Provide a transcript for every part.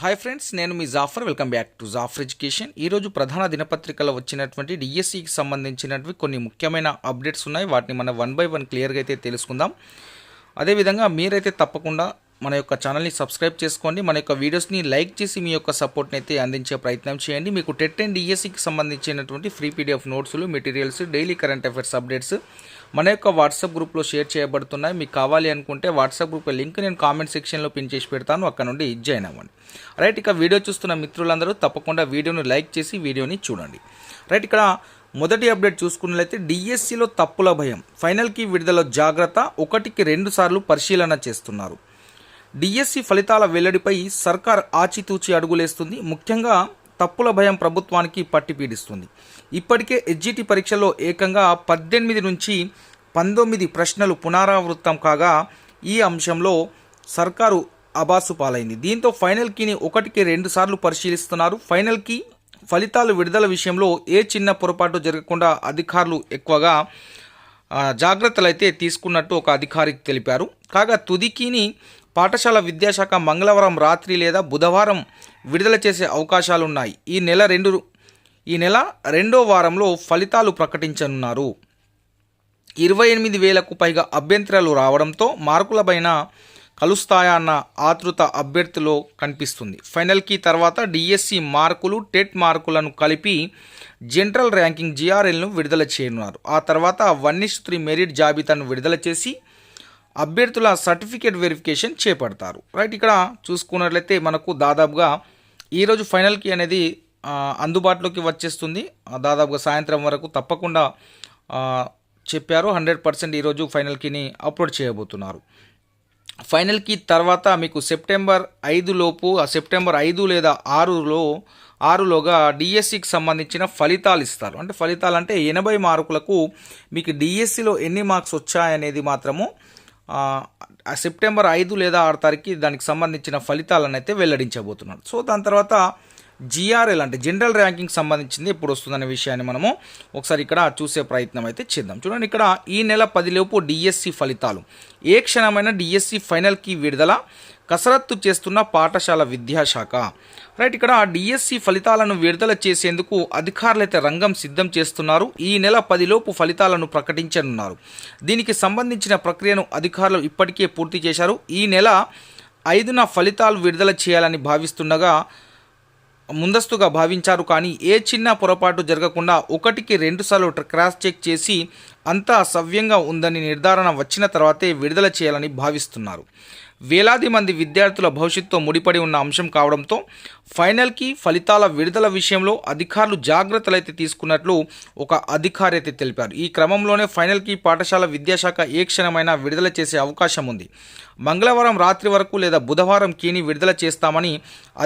Hi friends నేను మీ Jafar welcome back to Jafar education ఈరోజు ప్రధాన దినపత్రికలో వచ్చినటువంటి డిఎస్సికి సంబంధించినవి కొన్ని ముఖ్యమైన అప్డేట్స్ ఉన్నాయి. వాటిని మనం వన్ బై వన్ క్లియర్గా అయితే తెలుసుకుందాం. అదేవిధంగా మీరైతే తప్పకుండా మన యొక్క ఛానల్ని సబ్స్క్రైబ్ చేసుకోండి. మన యొక్క వీడియోస్ని లైక్ చేసి మీ యొక్క సపోర్ట్ని అయితే అందించే ప్రయత్నం చేయండి. మీకు టెట్ అండ్ డిఎస్సికి సంబంధించినటువంటి ఫ్రీ పీడిఎఫ్ నోట్స్లు materials daily current affairs updates మన యొక్క వాట్సాప్ గ్రూప్లో షేర్ చేయబడుతున్నాయి. మీకు కావాలి అనుకుంటే వాట్సాప్ గ్రూప్ లింక్ నేను కామెంట్ సెక్షన్లో పిన్ చేసి పెడతాను. అక్కడ నుండి జాయిన్ అవ్వండి. రైట్ ఇక వీడియో చూస్తున్న మిత్రులందరూ తప్పకుండా వీడియోను లైక్ చేసి వీడియోని చూడండి. రైట్ ఇక్కడ మొదటి అప్డేట్ చూసుకున్నట్లయితే డిఎస్సిలో తప్పుల భయం ఫైనల్కి విడుదల జాగ్రత్త ఒకటికి రెండు సార్లు పరిశీలన చేస్తున్నారు. డిఎస్సి ఫలితాల వెల్లడిపై సర్కార్ ఆచితూచి అడుగులేస్తుంది. ముఖ్యంగా తప్పుల భయం ప్రభుత్వానికి పట్టి పీడిస్తుంది. ఇప్పటికే ఎస్జిటి పరీక్షలో ఏకంగా పద్దెనిమిది నుంచి పంతొమ్మిది ప్రశ్నలు పునరావృతం కాగా ఈ అంశంలో సర్కారు అబాసు పాలైంది. దీంతో ఫైనల్ కీని ఒకటికి రెండు సార్లు పరిశీలిస్తున్నారు. ఫైనల్ కీ ఫలితాలు విడుదల విషయంలో ఏ చిన్న పొరపాటు జరగకుండా అధికారులు ఎక్కువగా జాగ్రత్తలు అయితే తీసుకున్నట్టు ఒక అధికారికి తెలిపారు. కాగా తుదికీని పాఠశాల విద్యాశాఖ మంగళవారం రాత్రి లేదా బుధవారం విడుదల చేసే అవకాశాలున్నాయి. ఈ నెల రెండు ఈ నెల రెండో వారంలో ఫలితాలు ప్రకటించనున్నారు. ఇరవై ఎనిమిది వేలకు పైగా అభ్యంతరాలు రావడంతో మార్కులపైన కలుస్తాయా అన్న ఆతృత అభ్యర్థిలో కనిపిస్తుంది. ఫైనల్కి తర్వాత డిఎస్సి మార్కులు టెట్ మార్కులను కలిపి జనరల్ ర్యాంకింగ్ జీఆర్ఎల్ను విడుదల చేయనున్నారు. ఆ తర్వాత వన్ ఇస్ త్రీ మెరిట్ జాబితాను విడుదల చేసి అభ్యర్థుల సర్టిఫికేట్ వెరిఫికేషన్ చేపడతారు. రైట్ ఇక్కడ చూసుకున్నట్లయితే మనకు దాదాపుగా ఈరోజు ఫైనల్కి అనేది అందుబాటులోకి వచ్చేస్తుంది. దాదాపుగా సాయంత్రం వరకు తప్పకుండా చెప్పారు. హండ్రెడ్ పర్సెంట్ ఈరోజు ఫైనల్కిని అప్లోడ్ చేయబోతున్నారు. ఫైనల్కి తర్వాత మీకు సెప్టెంబర్ ఐదు లోపు ఆ సెప్టెంబర్ ఐదు లేదా ఆరులో ఆరులోగా డిఎస్సికి సంబంధించిన ఫలితాలు ఇస్తారు. అంటే ఫలితాలు అంటే ఎనభై మార్కులకు మీకు డిఎస్సిలో ఎన్ని మార్క్స్ వచ్చాయనేది మాత్రము సెప్టెంబర్ ఐదు లేదా ఆరు తారీఖు దానికి సంబంధించిన ఫలితాలను అయితే వెల్లడించబోతున్నారు సో దాని తర్వాత జిఆర్ఎల్ అంటే జనరల్ ర్యాంకింగ్ సంబంధించింది ఎప్పుడు వస్తుందనే విషయాన్ని మనము ఒకసారి ఇక్కడ చూసే ప్రయత్నం అయితే చేద్దాం. చూడండి ఇక్కడ ఈ నెల పదిలోపు డిఎస్సి ఫలితాలు. ఏ క్షణమైన డిఎస్సి ఫైనల్కి విడుదల కసరత్తు చేస్తున్న పాఠశాల విద్యాశాఖ. రైట్ ఇక్కడ డిఎస్సి ఫలితాలను విడుదల చేసేందుకు అధికారులైతే రంగం సిద్ధం చేస్తున్నారు. ఈ నెల పదిలోపు ఫలితాలను ప్రకటించనున్నారు. దీనికి సంబంధించిన ప్రక్రియను అధికారులు ఇప్పటికే పూర్తి చేశారు. ఈ నెల ఐదున ఫలితాలు విడుదల చేయాలని భావిస్తుండగా ముందస్తుగా భావించారు. కానీ ఏ చిన్న పొరపాటు జరగకుండా ఒకటికి రెండుసార్లు క్రాస్ చెక్ చేసి అంతా సవ్యంగా ఉందని నిర్ధారణ వచ్చిన తర్వాతే విడుదల చేయాలని భావిస్తున్నారు. వేలాది మంది విద్యార్థుల భవిష్యత్తుతో ముడిపడి ఉన్న అంశం కావడంతో ఫైనల్కి ఫలితాల విడుదల విషయంలో అధికారులు జాగ్రత్తలు అయితే తీసుకున్నట్లు ఒక అధికారి అయితే తెలిపారు. ఈ క్రమంలోనే ఫైనల్కి పాఠశాల విద్యాశాఖ ఏ క్షణమైనా విడుదల చేసే అవకాశం ఉంది. మంగళవారం రాత్రి వరకు లేదా బుధవారం కీని విడుదల చేస్తామని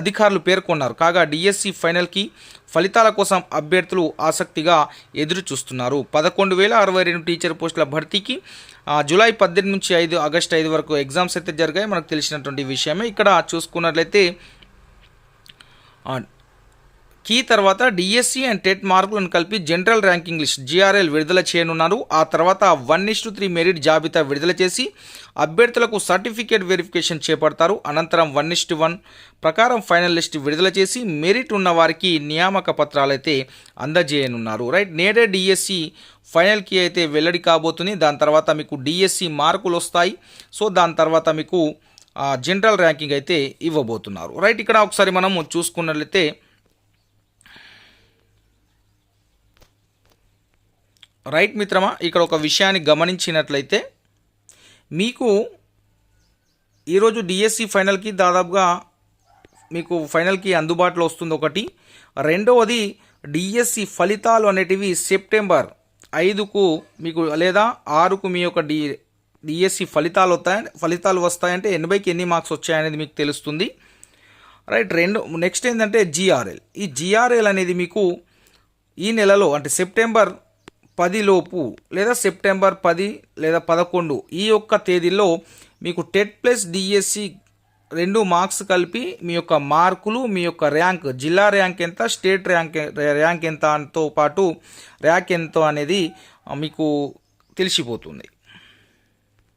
అధికారులు పేర్కొన్నారు. కాగా డిఎస్సి ఫైనల్కి ఫలితాల కోసం అభ్యర్థులు ఆసక్తిగా ఎదురు చూస్తున్నారు పదకొండు వేల అరవై రెండు టీచర్ పోస్టుల భర్తీకి జూలై పద్దెనిమిది నుంచి ఐదు ఆగస్టు ఐదు వరకు ఎగ్జామ్స్ అయితే జరిగాయి. మనకు తెలిసినటువంటి విషయమే. ఇక్కడ చూసుకున్నట్లయితే కీ తర్వాత డిఎస్సి అండ్ టెట్ మార్కులను కలిపి జనరల్ ర్యాంకింగ్ లిస్ట్ జీఆర్ఎల్ విడుదల చేయనున్నారు. ఆ తర్వాత వన్ ఇస్ త్రీ మెరిట్ జాబితా విడుదల చేసి అభ్యర్థులకు సర్టిఫికేట్ వెరిఫికేషన్ చేపడతారు. అనంతరం వన్ ఇస్ వన్ ప్రకారం ఫైనల్ లిస్ట్ విడుదల చేసి మెరిట్ ఉన్న వారికి నియామక పత్రాలు అయితే అందజేయనున్నారు. రైట్ నేడే డిఎస్సి ఫైనల్కి అయితే వెల్లడి కాబోతుంది. దాని తర్వాత మీకు డిఎస్సి మార్కులు వస్తాయి. సో దాని తర్వాత మీకు జనరల్ ర్యాంకింగ్ అయితే ఇవ్వబోతున్నారు. రైట్ ఇక్కడ ఒకసారి మనము చూసుకున్నట్లయితే రైట్ మిత్రమా ఇక్కడ ఒక విషయాన్ని గమనించినట్లయితే మీకు ఈరోజు డిఎస్సి ఫైనల్కి దాదాపుగా మీకు ఫైనల్కి అందుబాటులో వస్తుంది ఒకటి. రెండవది డిఎస్సి ఫలితాలు అనేటివి సెప్టెంబర్ ఐదుకు మీకు లేదా ఆరుకు మీ యొక్క డి డిఎస్సి ఫలితాలు వస్తాయి ఫలితాలు వస్తాయంటే ఎనభైకి ఎన్ని మార్క్స్ వచ్చాయనేది మీకు తెలుస్తుంది. రైట్ రెండు నెక్స్ట్ ఏంటంటే జిఆర్ఎల్ ఈ జిఆర్ఎల్ అనేది మీకు ఈ నెలలో అంటే సెప్టెంబర్ పదిలోపు లేదా సెప్టెంబర్ పది లేదా పదకొండు ఈ యొక్క తేదీలో మీకు టెట్ ప్లస్ డిఎస్సి రెండు మార్క్స్ కలిపి మీ యొక్క మార్కులు మీ యొక్క ర్యాంక్ జిల్లా ర్యాంక్ ఎంత స్టేట్ ర్యాంక్ ర్యాంక్ ఎంతతో పాటు ర్యాంక్ ఎంత అనేది మీకు తెలిసిపోతుంది.